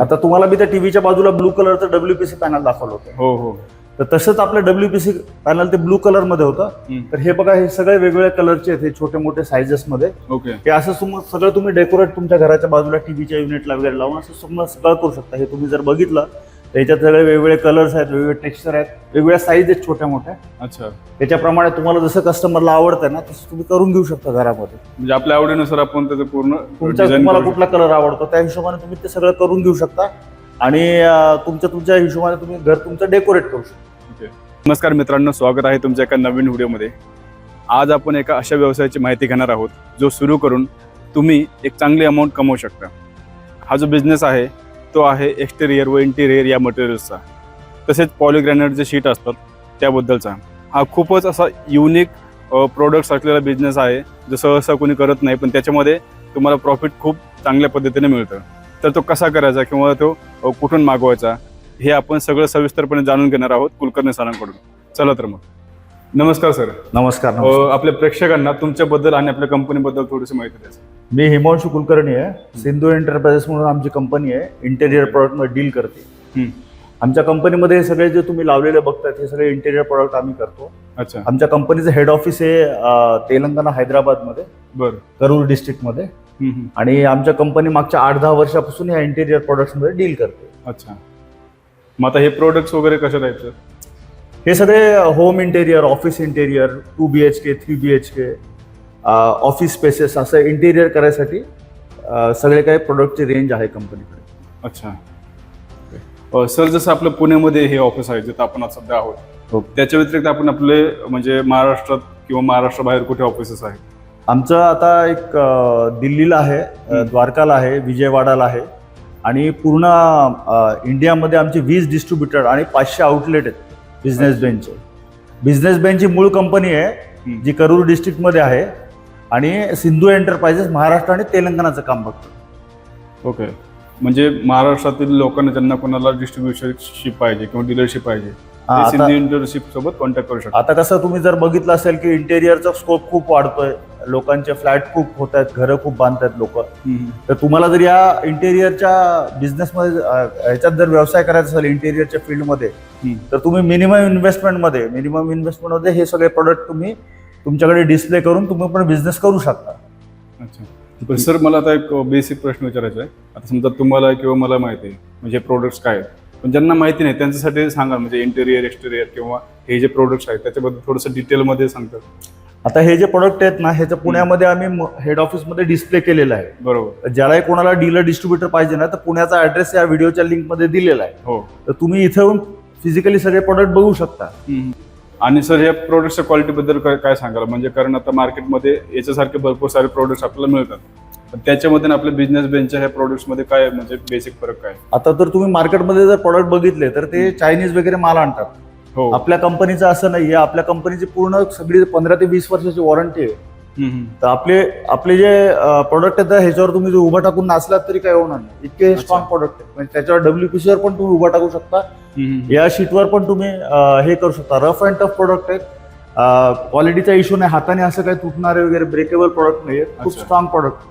आता तुम्हाला मी त्या टीव्हीच्या बाजूला ब्लू कलरचं डब्ल्यूपीसी पॅनल दाखवलं होतं. हो हो. तर तसंच आपलं डब्ल्यूपीसी पॅनल ते ब्लू कलरमध्ये होतं. तर हे बघा हे सगळे वेगवेगळ्या कलरचे आहेत हे छोटे मोठे सायझेस मध्ये. ओके. हे असं तुम- सगळं तुम्ही डेकोरेट तुमच्या घराच्या बाजूला टीव्हीच्या युनिटला वगैरे लावून असं सगळं करू शकता. हे तुम्ही जर बघितलं तर याच्यात सगळे वेगवेगळे कलर्स आहेत वेगवेगळे टेक्स्चर आहेत वेगवेगळ्या साईज आहेत छोट्या मोठ्या अच्छा. त्याच्याप्रमाणे तुम्हाला जसं कस्टमरला आवडतं ना तसं तुम्ही करून घेऊ शकता घरामध्ये. म्हणजे आपल्या आवडीनुसार आपण त्याचं पूर्ण तुमच्या design तुम्हाला करू कुठला कलर आवडतो त्या हिशोबाने तुम्ही ते सगळं करून घेऊ शकता. आणि अं, तुमच्या तुमच्या हिशोबाने तुम्ही घर तुमचं डेकोरेट करू शकता. शकतो. Okay. नमस्कार मित्रांनो स्वागत आहे तुमच्या एका नवीन व्हिडिओमध्ये. आज आपण एका अशा व्यवसायाची माहिती घेणार आहोत जो सुरू करून तुम्ही एक चांगली अमाऊंट कमवू शकता. हा जो बिझनेस आहे तो आहे एक्सटेरियर व इंटेरियर या मटेरियल्सचा तसेच पॉलिग्रॅनेट जे शीट असतात त्याबद्दलचा. हा खूपच असा युनिक प्रोडक्ट्स असलेला बिझनेस आहे जो सहसा कोणी करत नाही पण त्याच्यामध्ये तुम्हाला प्रॉफिट खूप चांगल्या पद्धतीने मिळतं. तर तो कसा करायचा किंवा तो कुठून मागवायचा हे आपण सगळं सविस्तरपणे जाणून घेणार आहोत कुलकर्णी सरांकडून. चला तर मग. नमस्कार सर. नमस्कार नमस्कार. आपल्या प्रेक्षकांना तुमच्याबद्दल आणि आपल्या कंपनीबद्दल थोडीशी माहिती द्यायची. मी हिमांशू कुलकर्णी आहे. सिंधू एंटरप्राइजेस म्हणून आमची कंपनी आहे. इंटेरियर प्रॉडक्टमध्ये डील करते. आमच्या कंपनीमध्ये हे सगळे जे तुम्ही लावलेले बघतायत हे सगळे इंटेरियर प्रॉडक्ट आम्ही करतो. अच्छा. आमच्या कंपनीचं हेड ऑफिस आहे तेलंगणा हैदराबादमध्ये. बरं. करूर डिस्ट्रिक्टमध्ये. आणि आमच्या कंपनी मागच्या आठ दहा वर्षापासून या इंटेरियर प्रॉडक्ट्समध्ये डील करते. अच्छा. मग आता हे प्रोडक्ट्स वगैरे कशा टाईपचे हे सगळे home interior office interior two B H K three B H K office spaces असं इंटेरियर करायसाठी सगळे काही प्रोडक्टची रेंज आहे कंपनीकडे अच्छा. सर जसं आपलं पुण्यामध्ये हे ऑफिस आहे जिथं आपण सध्या आहोत हो. त्याच्या व्यतिरिक्त आपण आपले म्हणजे महाराष्ट्रात किंवा महाराष्ट्राबाहेर कुठे ऑफिसेस आहेत? आमचं आता एक दिल्लीला आहे. द्वारकाला आहे विजयवाडाला आहे. आणि पूर्ण इंडियामध्ये आमचे वीस डिस्ट्रीब्युटर आणि पाचशे आउटलेट आहेत बिझनेस बँकचे बिझनेस बँकची मूळ कंपनी आहे. जी करूर डिस्ट्रिक्टमध्ये आहे. आणि सिंधू एंटरप्राइजेस महाराष्ट्र आणि तेलंगणाचं काम बघतो ओके म्हणजे महाराष्ट्रातील लोकांना ज्यांना कोणाला डिस्ट्रीब्युशनशिप पाहिजे किंवा डीलरशिप पाहिजे सिंधी इंटरशिप सोबत कॉन्टॅक्ट करू आता कसं तुम्ही जर बघितलं असेल की इंटेरियरचा स्कोप खूप वाढतोय लोकांचे फ्लॅट खूप होत आहेत घरं खूप बांधतायत लोक. तर तुम्हाला जर या इंटेरियरच्या बिझनेसमध्ये ह्याच्यात जर व्यवसाय करायचा असेल इंटेरियरच्या फील्डमध्ये. तर तुम्ही मिनिमम इन्व्हेस्टमेंटमध्ये मिनिमम इन्व्हेस्टमेंटमध्ये हे सगळे प्रोडक्ट तुम्ही तुमच्याकडे डिस्प्ले करून तुम्ही पण बिझनेस करू शकता. अच्छा. पण सर मला आता एक बेसिक प्रश्न विचारायचा आहे. आता समजा तुम्हाला किंवा मला माहिती आहे म्हणजे प्रोडक्ट्स काय आहेत? पण ज्यांना माहिती नाही त्यांच्यासाठी सांगा म्हणजे इंटेरियर एक्सटेरियर किंवा हे जे प्रोडक्ट्स आहेत त्याच्याबद्दल थोडंसं डिटेलमध्ये सांगतात. आता हे जे प्रोडक्ट आहेत ना ह्याचं पुण्यामध्ये आम्ही हेड ऑफिसमध्ये डिस्प्ले केलेलं आहे. बरोबर. ज्यालाही कोणाला डीलर डिस्ट्रीब्युटर पाहिजे ना तर पुण्याचा ऍड्रेस या व्हिडिओच्या लिंकमध्ये दिलेला आहे. हो. तर तुम्ही इथे येऊन फिजिकली सगळे प्रोडक्ट बघू शकता. आणि सर या प्रोडक्टच्या क्वालिटीबद्दल काय काय सांगाल? म्हणजे कारण आता मार्केटमध्ये याच्यासारखे भरपूर सारे प्रोडक्ट्स आपल्याला मिळतात. पण त्याच्यामध्ये आपल्या बिझनेस बेंचच्या ह्या प्रोडक्ट्समध्ये काय म्हणजे बेसिक फरक काय आता तर तुम्ही मार्केटमध्ये जर प्रोडक्ट बघितले तर ते चायनीज वगैरे माल आणतात. हो. आपल्या कंपनीचं असं नाहीये. आपल्या कंपनीची पूर्ण सगळी पंधरा ते वीस वर्षाची वॉरंटी आहे. तर आपले आपले जे प्रोडक्ट आहेत ह्याच्यावर तुम्ही जर उभं टाकून नाचलात तरी काय होणार नाही. इतके. स्ट्रॉंग प्रोडक्ट आहेत. म्हणजे त्याच्यावर डब्ल्यूपीसी वर पण तुम्ही उभं टाकू शकता. या शीटवर पण तुम्ही हे करू शकता. रफ अँड टफ प्रोडक्ट आहेत. क्वालिटीचा इश्यू नाही. हाताने असं काही तुटणारे वगैरे ब्रेकेबल प्रोडक्ट नाही खूप. स्ट्रॉंग प्रोडक्ट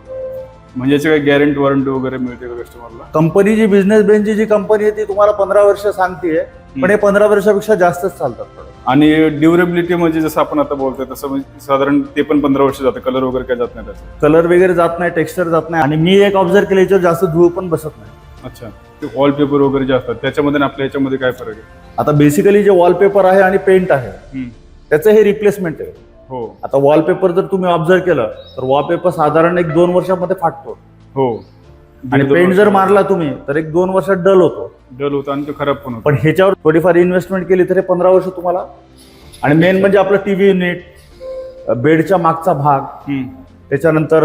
म्हणजे काही गॅरंटी वॉरंटी वगैरे मिळते का कस्टमरला कंपनी जी बिझनेस बेंचची जी कंपनी आहे ती तुम्हाला पंधरा वर्ष सांगते पण हे पंधरा वर्षापेक्षा जास्तच चालतात. आणि ड्युरेबिलिटी म्हणजे जसं आपण आता बोलतोय तसं म्हणजे साधारण ते पण पंधरा वर्ष जातं कलर वगैरे काय जात नाही त्याचं. कलर वगैरे जात नाही टेक्स्चर जात नाही. आणि मी एक ऑब्झर्व केलं याच्यावर जास्त धूळ पण बसत नाही. अच्छा. ते वॉलपेपर वगैरे जे असतात त्याच्यामध्ये आणि आपल्या याच्यामध्ये काय फरक आहे? आता बेसिकली जे वॉलपेपर आहे आणि पेंट आहे त्याचं हे रिप्लेसमेंट आहे. हो. आता वॉलपेपर जर तुम्ही ऑब्झर्व केलं तर वॉलपेपर साधारण एक दोन वर्षामध्ये फाटतो. हो. आणि पेंट जर मारला तुम्ही तर एक दोन वर्षात डल होतो. डल होतं आणि ते खराब पण होतं. पण ह्याच्यावर थोडीफार इन्व्हेस्टमेंट केली तर हे पंधरा वर्ष तुम्हाला आणि मेन म्हणजे आपलं टीव्ही युनिट बेडच्या मागचा भाग. त्याच्यानंतर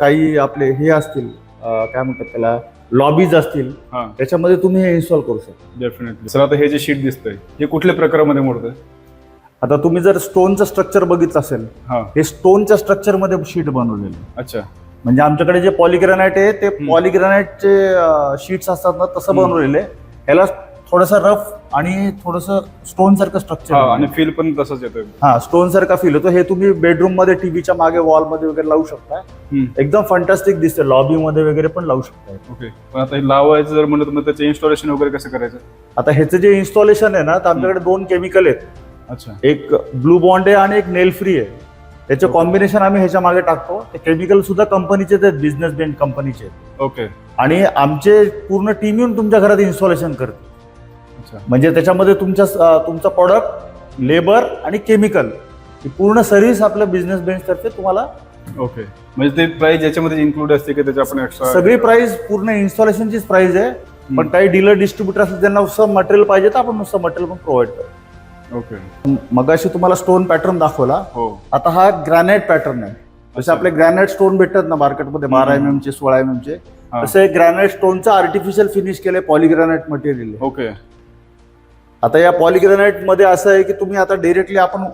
काही आपले हे असतील काय म्हणतात त्याला लॉबीज असतील त्याच्यामध्ये तुम्ही हे इन्स्टॉल करू शकता डेफिनेटली सर आता हे जे शीट दिसतंय हे कुठल्या प्रकारामध्ये मोडतंय आता तुम्ही जर स्टोनचं स्ट्रक्चर बघितलं असेल हा स्टोनच्या स्ट्रक्चरमध्ये शीट बनवलेलं आहे. अच्छा म्हणजे आमच्याकडे जे पॉलिग्रॅनाइट आहे ते. पॉलिग्रॅनाइटचे शीट्स असतात ना तसं. बनवलेले आहे. ह्याला थोडासा रफ आणि थोडस स्टोन सारखं स्ट्रक्चर आणि फील पण तसंच येतोय. हा स्टोन सारखा फील होतो हे तुम्ही बेडरूममध्ये टीव्हीच्या मागे वॉलमध्ये वगैरे लावू शकता. एकदम फंटास्टिक दिसते लॉबी मध्ये वगैरे पण लावू शकता. ओके पण आता हे लावायचं जर म्हणलं तर त्याचं इन्स्टॉलेशन वगैरे कसं करायचं? आता ह्याचं जे इन्स्टॉलेशन आहे ना तर आमच्याकडे दोन केमिकल आहेत. अच्छा. एक ब्लू बॉन्ड आहे आणि एक नेल फ्री आहे. त्याचे कॉम्बिनेशन आम्ही ह्याच्या मागे टाकतो. ते केमिकल सुद्धा कंपनीचेच आहेत बिझनेस बेंड कंपनीचे. ओके आणि आमचे पूर्ण टीम येऊन तुमच्या घरात इन्स्टॉलेशन करते म्हणजे त्याच्यामध्ये तुमच्या तुमचा प्रॉडक्ट लेबर आणि केमिकल ही पूर्ण सर्व्हिस आपल्या बिझनेस बेंच तर्फे तुम्हाला ओके म्हणजे ते प्राइस याच्यामध्ये इन्क्लूड असते की त्याच्या आपण एक्स्ट्रा सगळी प्राइस पूर्ण इन्स्टॉलेशनचीच प्राइस आहे. पण काही डीलर डिस्ट्रीब्युटर असतील त्यांना नुसतं मटेरियल पाहिजे तर आपण नुसतं मटेरियल पण प्रोव्हाइड करतो. ओके मगाशी तुम्हाला स्टोन पॅटर्न दाखवला. हो. आता हा ग्रॅनाइट पॅटर्न आहे. जसे. आपले ग्रॅनाइट स्टोन भेटतात ना मार्केटमध्ये बारा एम एम चे सोळा एम एम चे. तसे ग्रॅनाइट स्टोनचं आर्टिफिशियल फिनिश केलंय पॉलिग्रॅनाइट मटेरियल ओके आता या पॉलिग्रॅनाइटमध्ये असं आहे की तुम्ही आता डिरेक्टली आपण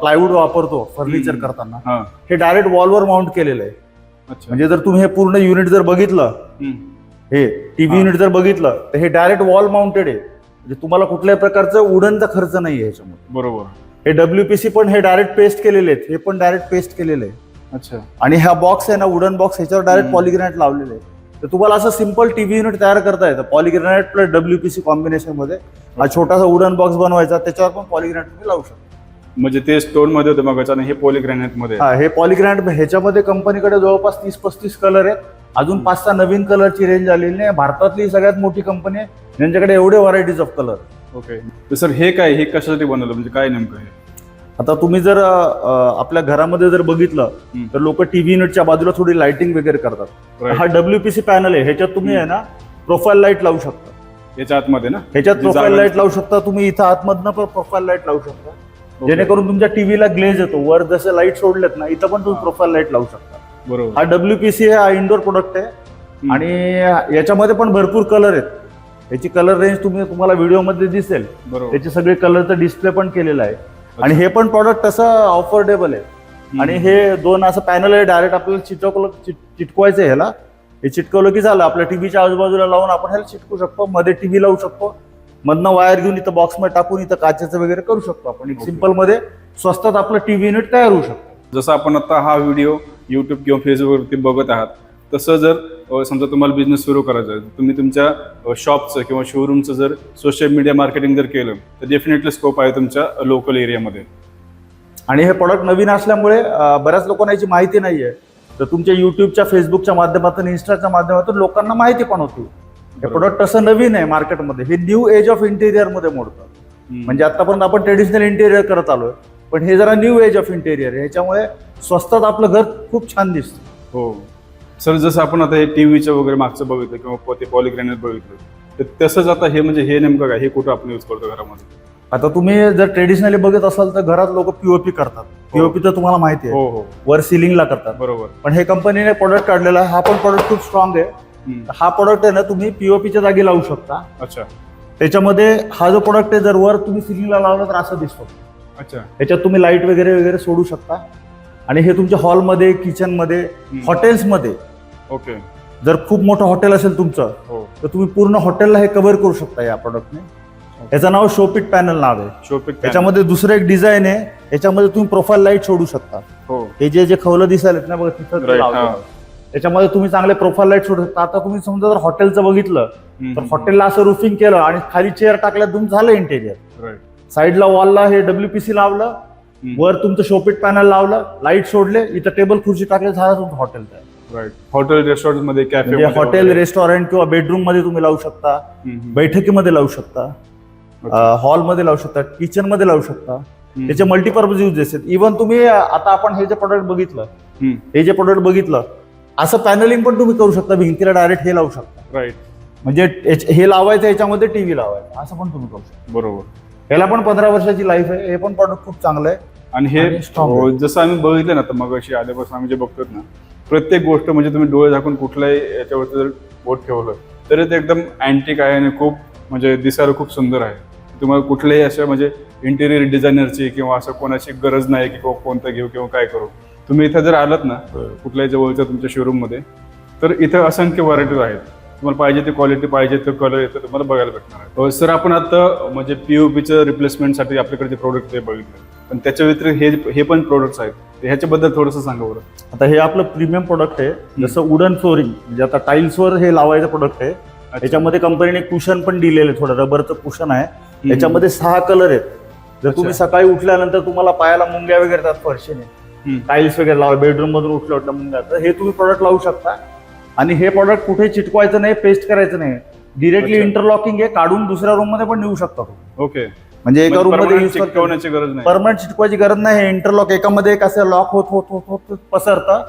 प्लायवूड वापरतो फर्निचर. करताना. हा. डायरेक्ट वॉलवर माउंट केलेलं आहे. अच्छा. म्हणजे जर तुम्ही हे पूर्ण युनिट जर बघितलं. हे टीव्ही. युनिट जर बघितलं तर हे डायरेक्ट वॉल माउंटेड आहे. म्हणजे तुम्हाला कुठल्याही प्रकारचं वुडनचा खर्च नाही आहे बरोबर. हे डब्ल्यूपीसी पण हे डायरेक्ट पेस्ट केलेले आहेत. हे पण डायरेक्ट पेस्ट केलेले आहे. अच्छा. आणि हा बॉक्स आहे ना वुडन बॉक्स ह्याच्यावर डायरेक्ट. पॉलिग्रॅनाइट लावलेले आहे तर तुम्हाला असं सिंपल टीव्ही युनिट तयार करता येतं. पॉलिग्रॅनाइट प्लस डब्ल्यूपीसी कॉम्बिनेशनमध्ये. हा छोटासा वुडन बॉक्स बनवायचा. त्याच्यावर पण पॉलिग्रॅनाइट तुम्ही लावू शकता. म्हणजे ते स्टोनमध्ये होतं मग आणि हे पॉलिग्रॅनाइटमध्ये. हा हे पॉलिग्रॅनाइट ह्याच्यामध्ये कंपनीकडे जवळपास तीस पस्तीस कलर आहेत. अजून पाच सहा नवीन कलरची रेंज आलेली आहे भारतातली सगळ्यात मोठी कंपनी आहे. ज्यांच्याकडे एवढे व्हरायटीज ऑफ कलर ओके तर सर हे काय हे कशासाठी बनवलं? म्हणजे काय नेमकं हे? आता तुम्ही जर आपल्या घरामध्ये जर बघितलं. तर लोक टीव्ही युनिटच्या बाजूला थोडी लाइटिंग वगैरे करतात. हा डब्ल्यूपीसी पॅनल आहे ह्याच्यात तुम्ही आहे ना प्रोफाईल लाइट लावू शकता. याच्या आतमध्ये ना? ह्याच्यात प्रोफाईल लाइट. लावू शकता तुम्ही इथं आतमधनं पण प्रोफाईल लाइट लावू शकता. जेणेकरून तुमच्या टीव्हीला ग्लेज येतो. वर जसे लाइट सोडलेत ना इथं पण तुम्ही. प्रोफाईल लाइट लावू शकता. बरोबर. हा डब्ल्यूपीसी हा इंडोर प्रोडक्ट आहे. आणि याच्यामध्ये पण भरपूर कलर आहेत. याची कलर रेंज तुम्ही तुम्हाला व्हिडिओमध्ये दिसेल. त्याचे सगळे कलरचं डिस्प्ले पण केलेलं आहे. आणि हे पण प्रॉडक्ट तसं ऑफोर्डेबल आहे. आणि हे दोन असं पॅनल आहे डायरेक्ट आपल्याला चिटकवलं चिट- चिटकवायचं आहे ह्याला. हे चिटकवलं की झालं आपल्या टीव्हीच्या आजूबाजूला लावून आपण ह्याला चिटकू शकतो. मध्ये टीव्ही लावू शकतो. मधनं वायर घेऊन इथं बॉक्समध्ये टाकून इथं काचेचं वगैरे करू शकतो आपण. एक Okay. सिंपलमध्ये स्वस्तात आपलं टीव्ही युनिट तयार होऊ शकतो. जसं आपण आता हा व्हिडिओ युट्यूब किंवा फेसबुकवरती बघत आहात तसं जर समजा तुम्हाला बिझनेस सुरू करायचा आहे तुम्ही तुमच्या शॉपचं किंवा शोरूमचं जर सोशल मीडिया मार्केटिंग जर केलं तर डेफिनेटली स्कोप आहे तुमच्या लोकल एरियामध्ये आणि हे प्रॉडक्ट नवीन असल्यामुळे बऱ्याच लोकांना याची माहिती नाहीये. तर तुमच्या युट्यूबच्या फेसबुकच्या माध्यमातून इन्स्टाच्या माध्यमातून लोकांना माहिती पण होती. हे. प्रोडक्ट असं नवीन आहे मार्केटमध्ये हे न्यू एज ऑफ इंटेरियरमध्ये मोडतं म्हणजे आतापर्यंत आपण ट्रेडिशनल इंटेरियर करत आलोय पण हे जरा न्यू एज ऑफ इंटेरियर आहे. ह्याच्यामुळे स्वस्तात आपलं घर खूप छान दिसतं. हो. सर जसं आपण आता हे टीव्हीचं वगैरे मागचं बघितलं किंवा ते पॉलिग्रॅनेट बघितलं तर तसंच आता हे म्हणजे हे नेमकं काय? हे कुठं आपण यूज करतो घरामध्ये? आता तुम्ही जर ट्रेडिशनली बघत असाल तर घरात लोक पीओपी करतात. पीओपी तर तुम्हाला माहिती आहे. हो हो. वर सिलिंगला करतात. बरोबर. पण हे कंपनीने प्रोडक्ट काढलेला आहे. हा पण प्रोडक्ट खूप स्ट्रॉंग आहे. हा प्रोडक्ट आहे ना तुम्ही पीओपीच्या जागी लावू शकता. अच्छा. त्याच्यामध्ये हा जो प्रोडक्ट आहे जर वर तुम्ही सिलिंगला लावला तर असं दिसतो. अच्छा. त्याच्यात तुम्ही लाइट वगैरे वगैरे सोडू शकता. आणि हे तुमच्या हॉलमध्ये किचनमध्ये. हॉटेल्समध्ये ओके. जर खूप मोठं हॉटेल असेल तुमचं हो. तर तुम्ही पूर्ण हॉटेलला हे कव्हर करू शकता या प्रोडक्टने याचं नाव शोपिट पॅनल नाव आहे. शोपिक याच्यामध्ये दुसरं एक डिझाईन आहे याच्यामध्ये तुम्ही प्रोफाईल लाइट सोडू शकता. हो. हे जे जे खवलं दिसायलेत ना बघा तिथं. त्याच्यामध्ये तुम्ही चांगले प्रोफाईल लाइट सोडू शकता. आता तुम्ही समजा जर हॉटेलचं बघितलं. तर हॉटेलला असं रुफिंग केलं आणि खाली चेअर टाकल्या तुमचं झालं इंटेरियर साईडला वॉलला हे डब्ल्यूपीसी लावलं. वर तुमचं शोपिट पॅनल लावलं लाइट सोडले इथं टेबल खुर्ची टाकले झालं तुमचं हॉटेल तयार. राईट हॉटेल रेस्टॉरंटमध्ये कॅफे म्हणजे हॉटेल रेस्टॉरंट किंवा बेडरूममध्ये तुम्ही लावू शकता बैठकीमध्ये लावू शकता हॉलमध्ये लावू शकता किचनमध्ये लावू शकता. त्याचे मल्टीपर्पज युजेस आहेत इव्हन तुम्ही आता आपण हे जे प्रोडक्ट बघितलं हे जे प्रोडक्ट बघितलं असं पॅनलिंग पण तुम्ही करू शकता भिंतीला डायरेक्ट हे लावू शकता. राईट म्हणजे हे लावायचं याच्यामध्ये टीव्ही लावायचं असं पण तुम्ही करू शकता. बरोबर. याला पण पंधरा वर्षाची लाईफ आहे हे पण प्रॉडक्ट खूप चांगलं आहे. आणि हे हो. जसं आम्ही बघितलं ना तर मग अशी आल्यापासून आम्ही जे बघतो ना प्रत्येक गोष्ट म्हणजे तुम्ही डोळे झाकून कुठल्याही याच्यावरती जर बोट ठेवलं तरी ते एकदम अँटिक आहे आणि खूप म्हणजे दिसायला खूप सुंदर आहे. तुम्हाला कुठल्याही अशा म्हणजे इंटेरियर डिझायनरची किंवा असं कोणाची गरज नाही की कोणतं घेऊ किंवा काय करू. तुम्ही इथं जर आलात ना कुठल्याही जवळच्या तुमच्या शोरूममध्ये तर इथं असंख्य व्हरायटीज आहेत. तुम्हाला पाहिजे ते क्वालिटी पाहिजे ते कलर येतं तुम्हाला बघायला भेटणार आहे. सर आपण आता म्हणजे पीओपीचं रिप्लेसमेंटसाठी आपल्याकडे जे प्रोडक्ट ते बघितले. पण त्याच्या व्यतिरिक्त हे हे पण प्रोडक्ट्स आहेत. ह्याच्याबद्दल थोडंसं सांगा बरं. आता हे आपलं प्रीमियम प्रोडक्ट आहे. जसं वुडन फ्लोरिंग म्हणजे आता टाईल्सवर हे लावायचं प्रोडक्ट आहे. याच्यामध्ये कंपनीने कुशन पण दिलेलं आहे थोडं रबरचं कुशन आहे. याच्यामध्ये सहा कलर आहेत. जर तुम्ही. सकाळी उठल्यानंतर तुम्हाला पायाला मुंग्या वगैरे फरशीने. टाईल्स वगैरे लावा बेडरूम मधून उठल्या उठल्या मुंग्या तर हे तुम्ही प्रोडक्ट लावू शकता. आणि हे प्रोडक्ट कुठे चिटकवायचं नाही पेस्ट करायचं नाही. डिरेक्टली. इंटरलॉकिंग आहे काढून दुसऱ्या रूममध्ये पण नेऊ शकता. ओके म्हणजे एका रूममध्ये use करता- चिकटवण्याची गरज नाही. परमनंट चिटकवायची गरज नाही हे इंटरलॉक एकामध्ये एक असं लॉक होत होत होत होत पसरतं.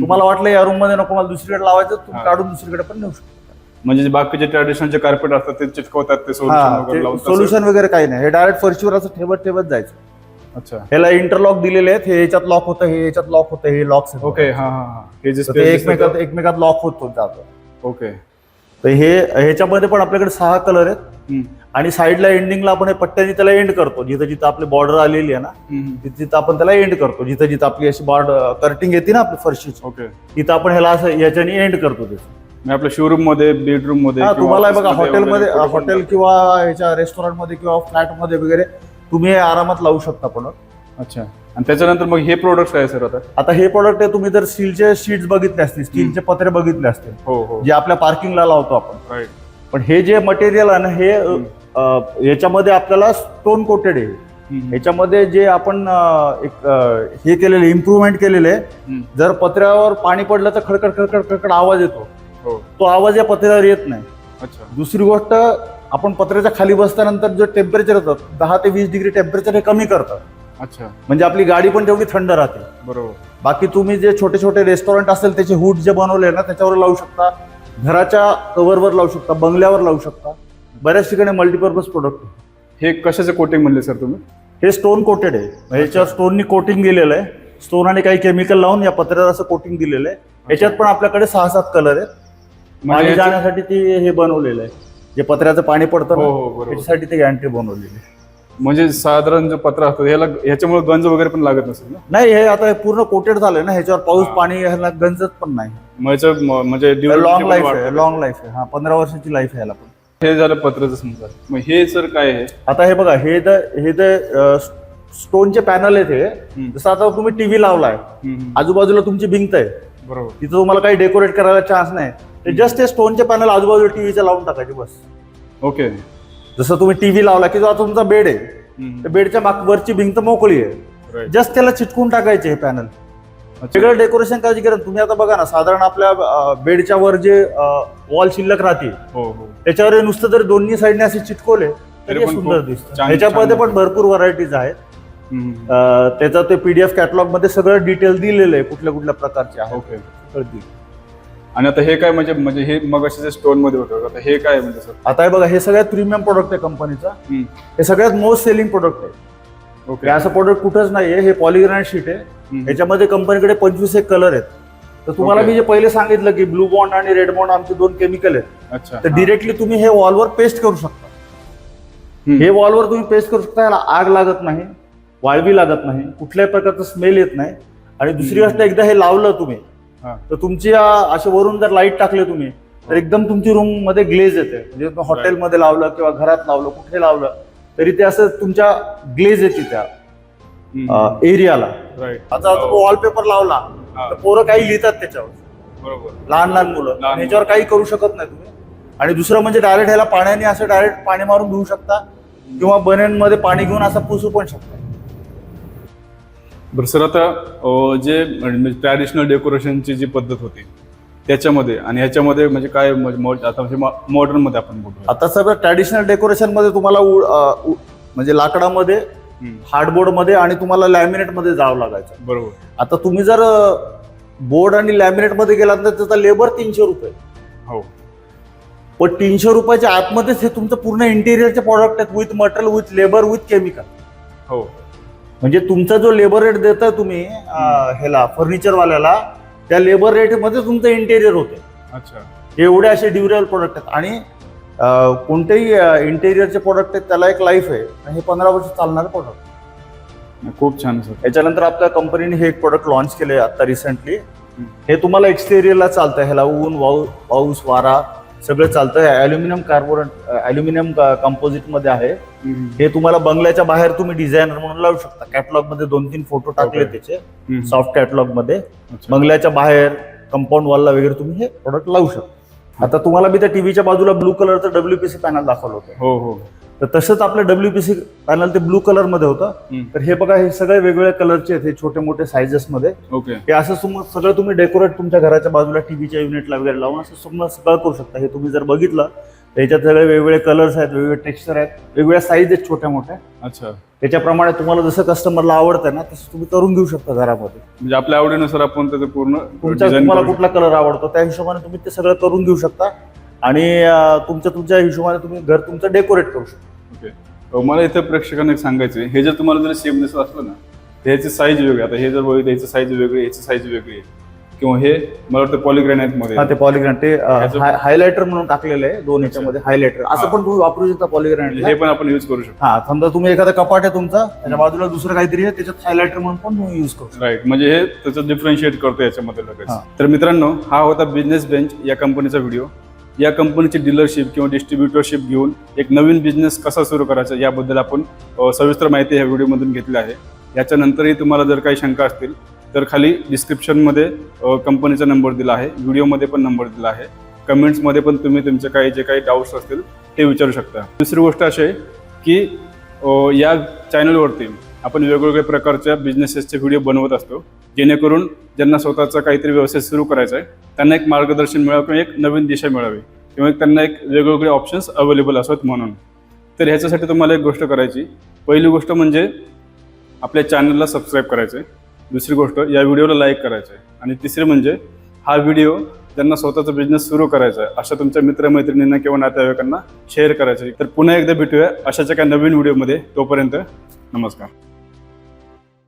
तुम्हाला वाटलं या रूममध्ये नको मला दुसरीकडे लावायचं तुम्ही हा. काढून दुसरीकडे पण नेऊ शकता. म्हणजे बाकीचे ट्रॅडिशनल कार्पेट असतात ते चिटकवतात ते सोल्युशन वगैरे काही नाही. हे डायरेक्ट फरशीवर असं ठेवत ठेवत जायचं. अच्छा. ह्याला इंटरलॉक दिलेले आहेत. हे याच्यात लॉक होतं हे याच्यात लॉक होतं हे लॉक ओके हा हा हा. हे जे ते space एकमेकात दिसतं एकमेकात लॉक होत होत जातं. ओके तर हे ह्याच्यामध्ये पण आपल्याकडे सहा कलर आहेत. हम्म, आणि साईडला एंडिंगला आपण हे पट्ट्याने त्याला एंड करतो. जिथं जिथं आपली बॉर्डर आलेली आहे ना हम्म, तिथं तिथं आपण त्याला एंड करतो. जिथं जिथं आपली अशी बॉर्डर कर्टिंग येते ना आपली फरशीची ओके तिथं आपण ह्याला असं याच्याने एंड करतो ते. मी आपल्या शोरूममध्ये बेडरूममध्ये हा किंवा तुम्हाला बघा मध्ये हॉटेलमध्ये वगैरे कुठे पण हॉटेल किंवा ह्याच्या रेस्टॉरंटमध्ये किंवा फ्लॅटमध्ये वगैरे तुम्ही हे आरामात लावू शकता प्रोडक्ट अच्छा. आणि त्याच्यानंतर मग हे प्रोडक्ट काय सर आता? आता हे प्रोडक्ट आहे तुम्ही जर स्टीलचे शीट्स बघितले असतील स्टीलचे पत्रे बघितले असतील हो हो. जे आपल्या पार्किंगला लावतो आपण. राईट पण हे जे मटेरियल आहे ना हे अ, याच्यामध्ये आपल्याला स्टोन कोटेड आहे. याच्यामध्ये जे आपण अ, एक अ, हे केलेले इम्प्रूव्हमेंट केलेले आहे जर पत्र्यावर पाणी पडलं तर खडखड खडखड खडखड आवाज येतो. हो. तो आवाज या पत्र्यावर येत नाही. अच्छा. दुसरी गोष्ट आपण पत्र्याच्या खाली बसल्यानंतर जो टेम्परेचर येतं दहा ते वीस डिग्री टेम्परेचर हे कमी करतं. अच्छा. म्हणजे आपली गाडी पण तेवढी थंड राहते. बरोबर. बाकी तुम्ही जे छोटे छोटे रेस्टॉरंट असेल त्याचे हुड जे बनवले ना त्याच्यावर लावू शकता. घराच्या कव्हरवर लावू शकता बंगल्यावर लावू शकता. बऱ्याच ठिकाणी मल्टीपर्पज प्रोडक्ट हे कशाचे कोटिंग म्हणले सर तुम्ही? हे स्टोन कोटेड आहे. याच्यावर स्टोननी कोटिंग दिलेलं आहे. स्टोन आणि काही केमिकल लावून या पत्र्यावर असं कोटिंग दिलेलं आहे. याच्यात पण आपल्याकडे सहा सात कलर आहेत. म्हणजे याचे- जाण्यासाठी ते हे बनवलेलं आहे. जे पत्र्याचं पाणी पडतं हो ना हो बरोबर. त्याच्यासाठी ते गॅरंटी बनवलेली म्हणजे साधारण जो पत्र असतो ह्याला ह्याच्यामुळे गंज वगैरे पण लागत नसेल ना? नाही हे आता हे पूर्ण कोटेड झालंय ना ह्याच्यावर पाऊस हा. पाणी ह्याला गंजत पण नाही. मग याचं म- म्हणजे durability लॉंग पण लाईफ वाढतं. आहे लॉंग लाईफ आहे. हा पंधरा वर्षाची लाईफ आहे ह्याला पण. हे झालं पत्राचं समजा. मग हे सर काय आहे? आता हे बघा हे तर हे तर स्टोनचे पॅनल आहेत हे जसं आता तुम्ही टीव्ही लावलाय हम्म, आजूबाजूला तुमची भिंत आहे. बरोबर. तिथं तुम्हाला काही डेकोरेट करायला चान्स नाही. ते जस्ट ते स्टोनचे पॅनल आजूबाजूला टीव्हीच्या लावून टाकायचे बस. ओके. जसं तुम्ही टीव्ही लावला की जो आता तुमचा बेड आहे त्या बेडच्या माग वरची भिंत मोकळी आहे. जस्ट त्याला चिटकून टाकायचे हे पॅनल वेगळं डेकोरेशन करायची गरज तुम्ही आता बघा ना साधारण आपल्या बेडच्या वर जे वॉल शिल्लक राहते हो हो. त्याच्यावर नुसतं जर दोन्ही साईडने असे चिटकवले तरी सुंदर दिसतं. ह्याच्यामध्ये पण भरपूर व्हरायटीज आहेत. त्याचा ते पीडीएफ कॅटलॉगमध्ये सगळं डिटेल दिलेलं आहे कुठल्या कुठल्या प्रकारचे आहे ओके. आणि आता हे काय म्हणजे म्हणजे हे मग असे स्टोनमध्ये होतं आता हे काय म्हणजे सर? आता हे बघा हे सगळ्यात प्रीमियम प्रोडक्ट आहे कंपनीचा हे सगळ्यात मोस्ट सेलिंग प्रोडक्ट आहे. ओके असं प्रोडक्ट कुठंच नाहीये हे पॉलिग्रानाइट शीट आहे. याच्यामध्ये कंपनीकडे पंचवीस एक कलर आहेत. तर तुम्हाला. मी जे पहिले सांगितलं की ब्लू बॉन्ड आणि रेड बॉन्ड आमचे दोन केमिकल आहेत. अच्छा. तर डिरेक्टली तुम्ही हे वॉलवर पेस्ट करू शकता. हे वॉलवर तुम्ही पेस्ट करू शकता याला आग लागत नाही वाळवी लागत नाही कुठल्याही प्रकारचा स्मेल येत नाही. आणि दुसरी गोष्ट एकदा हे लावलं तुम्ही. तर तुमची असे वरून जर लाइट टाकले तुम्ही तर एकदम तुमची रूममध्ये ग्लेज येते. म्हणजे हॉटेलमध्ये लावलं किंवा घरात लावलं कुठे लावलं तरी ते असं तुमच्या ग्लेज येते त्या. एरियाला आता वॉलपेपर लावला हा. तर पोरं काही लिहितात त्याच्यावर. बरोबर. लहान लहान मुलं. लहान आणि याच्यावर काही करू शकत नाही तुम्ही. आणि दुसरं म्हणजे डायरेक्ट ह्याला पाण्याने असं डायरेक्ट पाणी मारून धुवू शकता किंवा बनेनमध्ये पाणी घेऊन असं पुसू पण शकता. बरं सर आता जे ट्रॅडिशनल डेकोरेशनची जी पद्धत होती त्याच्यामध्ये आणि ह्याच्यामध्ये म्हणजे काय म्हणजे आता मॉडर्नमध्ये आपण बोलतो आता सगळं ट्रॅडिशनल डेकोरेशनमध्ये तुम्हाला म्हणजे लाकडामध्ये हार्डबोर्डमध्ये आणि तुम्हाला लॅमिनेटमध्ये जावं लागायचं. बरोबर. आता तुम्ही जर बोर्ड आणि लॅमिनेटमध्ये गेलात तर त्याचा लेबर तीनशे रुपये. हो. पण तीनशे रुपयाच्या आतमध्येच हे तुमचं पूर्ण इंटेरियरचे प्रॉडक्ट आहेत with material with labour with chemical हो. म्हणजे तुमचा जो लेबर रेट देता तुम्ही अं, ह्याला फर्निचरवाल्याला त्या लेबर रेटमध्ये तुमचं इंटेरियर होतं अच्छा. हे एवढे असे ड्युरेबल प्रोडक्ट आहेत. आणि अं, कोणतेही इंटेरियरचे प्रोडक्ट आहेत त्याला एक लाईफ आहे. आणि हे पंधरा वर्ष चालणारे प्रोडक्ट खूप छान सर. याच्यानंतर आपल्या कंपनीने हे एक प्रोडक्ट लॉन्च केले आता रिसेंटली हे तुम्हाला एक्सटेरियरला चालतं ह्याला ऊन वाऊ पाऊस वारा सगळं चालतं अल्युमिनियम कार्बोरेट अल्युमिनियम कंपोजिटमध्ये आहे. हे तुम्हाला बंगल्याच्या बाहेर तुम्ही डिझायनर म्हणून लावू शकता. कॅटलॉगमध्ये दोन तीन फोटो टाकले. त्याचे. सॉफ्ट कॅटलॉगमध्ये. बंगल्याच्या बाहेर कंपाऊंड वॉलला वगैरे तुम्ही हे प्रोडक्ट लावू शकता. आता तुम्हाला मी त्या टीव्हीच्या बाजूला ब्लू कलरचं डब्ल्यूपीसी पॅनल दाखवलं होतं. हो हो. तर तसंच आपलं डब्ल्यूपीसी पॅनल ते ब्लू कलरमध्ये होतं. तर हे बघा हे सगळे वेगवेगळ्या कलरचे आहेत हे छोटे मोठे सायझेस मध्ये. ओके. हे असं सगळं तुम्ही डेकोरेट तुमच्या घराच्या बाजूला टीव्हीच्या युनिटला वगैरे लावून असं तुम्हाला सगळं करू शकता. हे तुम्ही जर बघितलं तर याच्यात सगळे वेगवेगळे कलर्स आहेत वेगवेगळे टेक्स्चर आहेत वेगवेगळ्या साईज आहेत छोट्या मोठ्या. अच्छा. त्याच्याप्रमाणे तुम्हाला जसं कस्टमरला आवडतं ना तसं तुम्ही करून घेऊ शकता घरामध्ये. म्हणजे आपल्या आवडीनुसार आपण त्याचं पूर्ण तुमच्या तुम्हाला कुठला कलर आवडतो त्या हिशोबाने तुम्ही ते सगळं करून घेऊ शकता. आणि तुमच्या तुमच्या हिशोबाने तुम्ही घर तुमचं डेकोरेट करू शकता. मला इथं प्रेक्षकांना एक सांगायचं हे जर तुम्हाला जर सेम दिसत असलं ना तर ह्याची साईज वेगळी. आता हे जर बघितलं ह्याची साईज वेगळी ह्याची साईज वेगळी आहे. किंवा हे मला वाटतं पॉलिग्रॅनाइटमध्ये हा ते पॉलिग्रॅन ते हायलायटर म्हणून टाकलेलं आहे दोन ह्याच्यामध्ये हायलायटर असं. पण तुम्ही वापरू शकता पॉलिग्रॅन हे पण आपण युज करू शकतो. हा समजा तुम्ही एखादा कपाट आहे तुमचा त्याच्या बाजूला दुसरं काहीतरी आहे त्याच्यात हायलायटर म्हणून पण तुम्ही युज करू राईट म्हणजे हे त्याचं डिफरन्शिएट करतो याच्यामध्ये लगेच. तर मित्रांनो हा होता बिझनेस बेंच या कंपनीचा व्हिडिओ या कंपनीची डीलरशिप किंवा डिस्ट्रीब्युटरशिप घेऊन एक नवीन बिझनेस कसा सुरू करायचा याबद्दल आपण सविस्तर माहिती ह्या व्हिडिओमधून घेतली आहे. याच्यानंतरही तुम्हाला जर काही शंका असतील तर खाली डिस्क्रिप्शनमध्ये कंपनीचा नंबर दिला आहे. व्हिडिओमध्ये पण नंबर दिला आहे. कमेंट्समध्ये पण तुम्ही तुमचे काही जे काही डाऊट्स असतील ते विचारू शकता. दुसरी गोष्ट अशी आहे की या चॅनलवरती आपण वेगवेगळ्या प्रकारच्या बिझनेसेसचे व्हिडिओ बनवत असतो जेणेकरून ज्यांना स्वतःचा काहीतरी व्यवसाय सुरू करायचा आहे त्यांना एक मार्गदर्शन मिळावं किंवा एक नवीन दिशा मिळावी किंवा त्यांना एक वेगवेगळे ऑप्शन्स अवेलेबल असत म्हणून. तर ह्याच्यासाठी तुम्हाला एक गोष्ट करायची पहिली गोष्ट म्हणजे आपल्या चॅनलला सबस्क्राईब करायचं आहे दुसरी गोष्ट या व्हिडिओला लाईक करायचं आहे आणि तिसरी म्हणजे हा व्हिडिओ ज्यांना स्वतःचा बिझनेस सुरू करायचा आहे अशा तुमच्या मित्रमैत्रिणींना किंवा नातेवाईकांना शेअर करायचं आहे तर पुन्हा एकदा भेटूया अशाच्या काही नवीन व्हिडिओमध्ये तोपर्यंत नमस्कार.